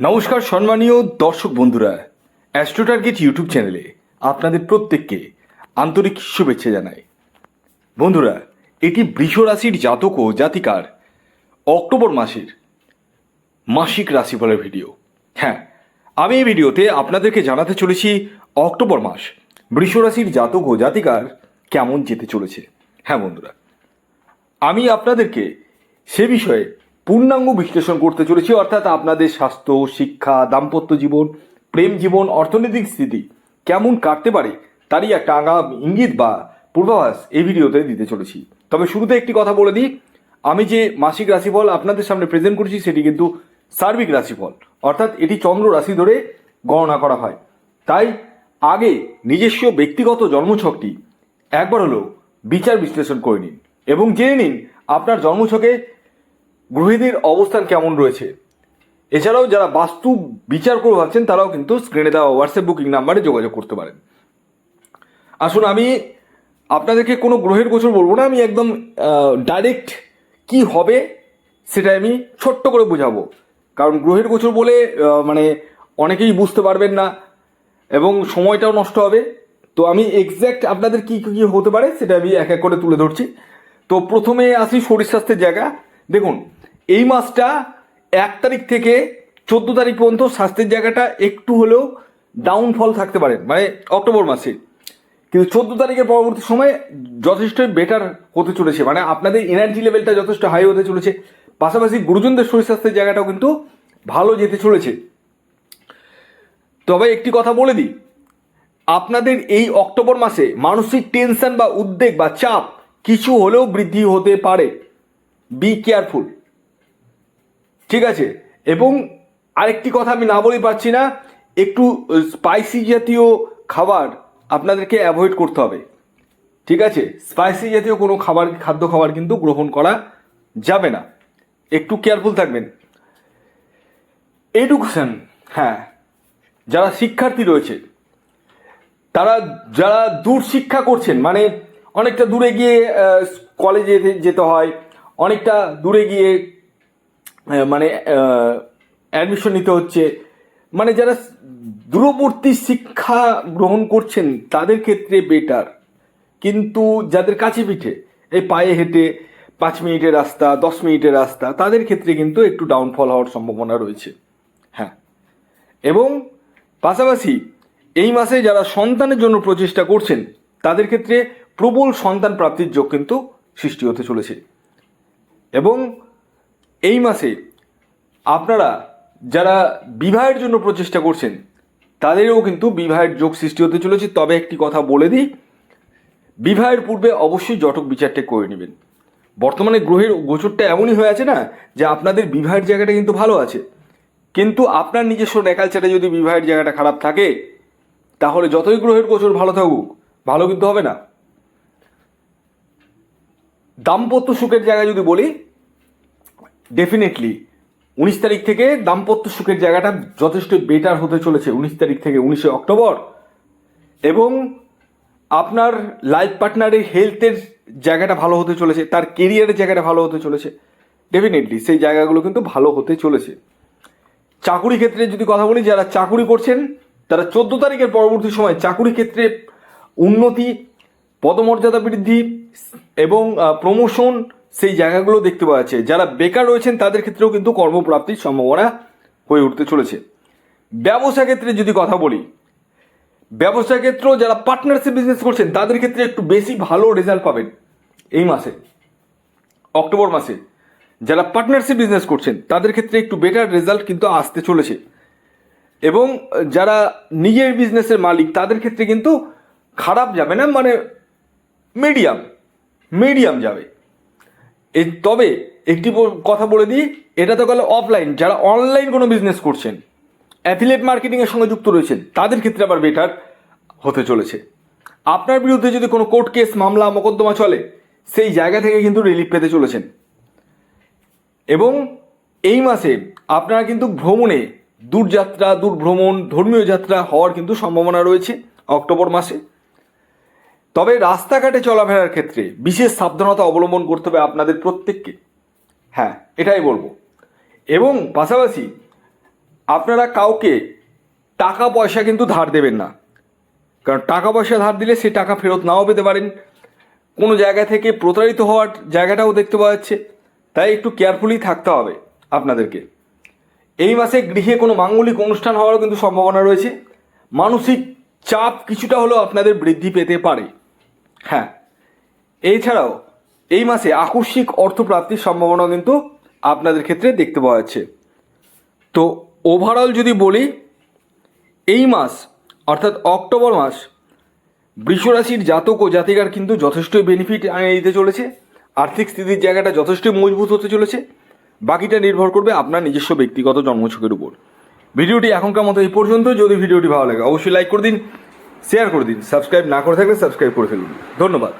নমস্কার, সম্মানীয় দর্শক বন্ধুরা। অ্যাস্ট্রো টার্গেট ইউটিউব চ্যানেলে আপনাদের প্রত্যেককে আন্তরিক শুভেচ্ছা জানাই। বন্ধুরা, এটি বৃষ রাশির জাতক ও জাতিকার অক্টোবর মাসের মাসিক রাশিফলের ভিডিও। হ্যাঁ আমি এই ভিডিওতে আপনাদেরকে জানাতে চলেছি অক্টোবর মাস বৃষ রাশির জাতক ও জাতিকার কেমন যেতে চলেছে। হ্যাঁ বন্ধুরা, আমি আপনাদেরকে সে বিষয়ে পূর্ণাঙ্গ বিশ্লেষণ করতে চলেছি, অর্থাৎ আপনাদের স্বাস্থ্য, শিক্ষা, দাম্পত্য জীবন, প্রেম জীবন, অর্থনৈতিক স্থিতি কেমন কাটতে পারে তারই একটা আগাম ইঙ্গিত বা পূর্বাভাস এই ভিডিওতে দিতে চলেছি। তবে শুরুতে একটি কথা বলে দিই, আমি যে মাসিক রাশিফল আপনাদের সামনে প্রেজেন্ট করছি সেটি কিন্তু সার্বিক রাশিফল, অর্থাৎ এটি চন্দ্র রাশি ধরে গণনা করা হয়। তাই আগে নিজস্ব ব্যক্তিগত জন্মছকটি একবার হলো বিচার বিশ্লেষণ করে নিন এবং জেনে নিন আপনার জন্মছকে গ্রহীদের অবস্থান কেমন রয়েছে? এছাড়াও যারা বাস্তু বিচার করে ভাবছেন, তারাও কিন্তু স্ক্রিনে দেওয়া হোয়াটসঅ্যাপ বুকিং নাম্বারে যোগাযোগ করতে পারেন। আসুন, আমি আপনাদেরকে কোনো গ্রহের গোচর বলব না, আমি একদম ডাইরেক্ট কি হবে সেটা আমি ছোট্ট করে বোঝাবো। কারণ গ্রহের গোচর বলে মানে অনেকেই বুঝতে পারবেন না এবং সময়টাও নষ্ট হবে। তো আমি এক্স্যাক্ট আপনাদের কি কি হতে পারে সেটা আমি এক এক করে তুলে ধরছি। তো প্রথমে আসি শরীর স্বাস্থ্যের জায়গা। দেখুন এই মাসটা এক তারিখ থেকে চোদ্দ তারিখ পর্যন্ত স্বাস্থ্যের জায়গাটা একটু হলেও ডাউনফল থাকতে পারে মানে অক্টোবর মাসে। কিন্তু চোদ্দ তারিখের পরবর্তী সময় যথেষ্ট বেটার হতে চলেছে মানে আপনাদের এনার্জি লেভেলটা যথেষ্ট হাই হতে চলেছে। পাশাপাশি গুরুজনদের শরীর স্বাস্থ্যের জায়গাটাও কিন্তু ভালো যেতে চলেছে। তবে একটি কথা বলে দিই, আপনাদের এই অক্টোবর মাসে মানসিক টেনশন বা উদ্বেগ বা চাপ কিছু হলেও বৃদ্ধি হতে পারে। বি কেয়ারফুল ঠিক আছে? এবং আরেকটি কথা আমি না বলে পারছি না, একটু স্পাইসি জাতীয় খাবার আপনাদেরকে অ্যাভয়েড করতে হবে। ঠিক আছে? স্পাইসি জাতীয় কোনো খাবার, খাদ্য খাবার কিন্তু গ্রহণ করা যাবে না। একটু কেয়ারফুল থাকবেন। এডুকেশন হ্যাঁ যারা শিক্ষার্থী রয়েছে, তারা, যারা দূর শিক্ষা করছেন মানে অনেকটা দূরে গিয়ে কলেজে যেতে হয়, অনেকটা দূরে গিয়ে মানে অ্যাডমিশন নিতে হচ্ছে। মানে যারা দূরবর্তী শিক্ষা গ্রহণ করছেন, তাদের ক্ষেত্রে বেটার কিন্তু যাদের কাছে পিঠে, এই পায়ে হেঁটে পাঁচ মিনিটের রাস্তা, দশ মিনিটের রাস্তা, তাদের ক্ষেত্রে কিন্তু একটু ডাউনফল হওয়ার সম্ভাবনা রয়েছে। হ্যাঁ। এবং পাশাপাশি, এই মাসে যারা সন্তানের জন্য প্রচেষ্টা করছেন, তাদের ক্ষেত্রে প্রবল সন্তান প্রাপ্তির যোগ কিন্তু সৃষ্টি হতে চলেছে। এবং এই মাসে আপনারা যারা বিবাহের জন্য প্রচেষ্টা করছেন, তাদেরও কিন্তু বিবাহের যোগ সৃষ্টি হতে চলেছে। তবে একটি কথা বলে দিই, বিবাহের পূর্বে অবশ্যই জটক বিচারটা করে নেবেন। বর্তমানে গ্রহের গোচরটা এমনই হয়ে আছে না, যে আপনাদের বিবাহের জায়গাটা কিন্তু ভালো আছে। কিন্তু আপনার নিজস্ব ন্যাকালচারে যদি বিবাহের জায়গাটা খারাপ থাকে, তাহলে যতই গ্রহের গোচর ভালো থাকুক, ভালো কিন্তু হবে না। দাম্পত্য সুখের জায়গায় যদি বলি ডেফিনেটলি উনিশ তারিখ থেকে দাম্পত্য সুখের জায়গাটা যথেষ্ট বেটার হতে চলেছে উনিশ তারিখ থেকে উনিশে অক্টোবর। এবং আপনার লাইফ পার্টনারের হেলথের জায়গাটা ভালো হতে চলেছে, তার কেরিয়ারের জায়গাটা ভালো হতে চলেছে। ডেফিনেটলি সেই জায়গাগুলো কিন্তু ভালো হতে চলেছে। চাকুরি ক্ষেত্রে যদি কথা বলি, যারা চাকুরি করছেন, তারা চোদ্দ তারিখের পরবর্তী সময় চাকুরি ক্ষেত্রে উন্নতি, পদমর্যাদা বৃদ্ধি এবং প্রমোশন সেই জায়গাগুলো দেখতে পাওয়া যাচ্ছে। যারা বেকার রয়েছেন, তাদের ক্ষেত্রেও কিন্তু কর্মপ্রাপ্তির সম্ভাবনা হয়ে উঠতে চলেছে। ব্যবসা ক্ষেত্রে যদি কথা বলি, ব্যবসা ক্ষেত্রেও যারা পার্টনারশিপ বিজনেস করছেন, তাদের ক্ষেত্রে একটু বেশি ভালো রেজাল্ট পাবেন এই মাসে। অক্টোবর মাসে। যারা পার্টনারশিপ বিজনেস করছেন, তাদের ক্ষেত্রে একটু বেটার রেজাল্ট কিন্তু আসতে চলেছে। এবং যারা নিজের বিজনেসের মালিক, তাদের ক্ষেত্রে কিন্তু খারাপ যাবে না মানে মিডিয়াম মিডিয়াম যাবে। এই তবে একটি কথা বলে দিই, এটা তো গেল অফলাইন যারা অনলাইন কোনো বিজনেস করছেন অ্যাফিলিয়েট মার্কেটিংয়ের সঙ্গে যুক্ত রয়েছেন, তাদের ক্ষেত্রে আবার বেটার হতে চলেছে। আপনার বিরুদ্ধে যদি কোনো কোর্ট কেস মামলা, মোকদ্দমা চলে, সেই জায়গা থেকে কিন্তু রিলিফ পেতে চলেছেন। এবং এই মাসে আপনারা কিন্তু ভ্রমণে দূরযাত্রা দূর ভ্রমণ ধর্মীয় যাত্রা হওয়ার কিন্তু সম্ভাবনা রয়েছে, অক্টোবর মাসে। তবে রাস্তাঘাটে চলাফেরার ক্ষেত্রে বিশেষ সাবধানতা অবলম্বন করতে হবে আপনাদের প্রত্যেককে। হ্যাঁ এটাই বলব। এবং পাশাপাশি আপনারা কাউকে টাকা পয়সা কিন্তু ধার দেবেন না। কারণ টাকা পয়সা ধার দিলে সে টাকা ফেরত নাও পেতে পারেন। কোনো জায়গা থেকে প্রতারিত হওয়ার জায়গাটাও দেখতে পাওয়া যাচ্ছে। তাই একটু কেয়ারফুলি থাকতে হবে আপনাদেরকে। এই মাসে গৃহে কোনো মাঙ্গলিক অনুষ্ঠান হওয়ারও কিন্তু সম্ভাবনা রয়েছে। মানসিক চাপ কিছুটা হলেও আপনাদের বৃদ্ধি পেতে পারে। হ্যাঁ। এছাড়াও, এই মাসে আকস্মিক অর্থপ্রাপ্তির সম্ভাবনা কিন্তু আপনাদের ক্ষেত্রে দেখতে পাওয়া যাচ্ছে। তো ওভারঅল যদি বলি, এই মাস, অর্থাৎ অক্টোবর মাস, বৃষরাশির জাতক ও জাতিকার কিন্তু যথেষ্টই বেনিফিট আনিয়ে দিতে চলেছে। আর্থিক স্থিতির জায়গাটা যথেষ্টই মজবুত হতে চলেছে। বাকিটা নির্ভর করবে আপনার নিজস্ব ব্যক্তিগত জন্মছকের উপর। ভিডিওটি এখনকার মতো এই পর্যন্ত যদি ভিডিওটি ভালো লাগে, অবশ্যই লাইক করে দিন। শেয়ার করে দিন সাবস্ক্রাইব না করে থাকলে সাবস্ক্রাইব করে ফেলুন। ধন্যবাদ।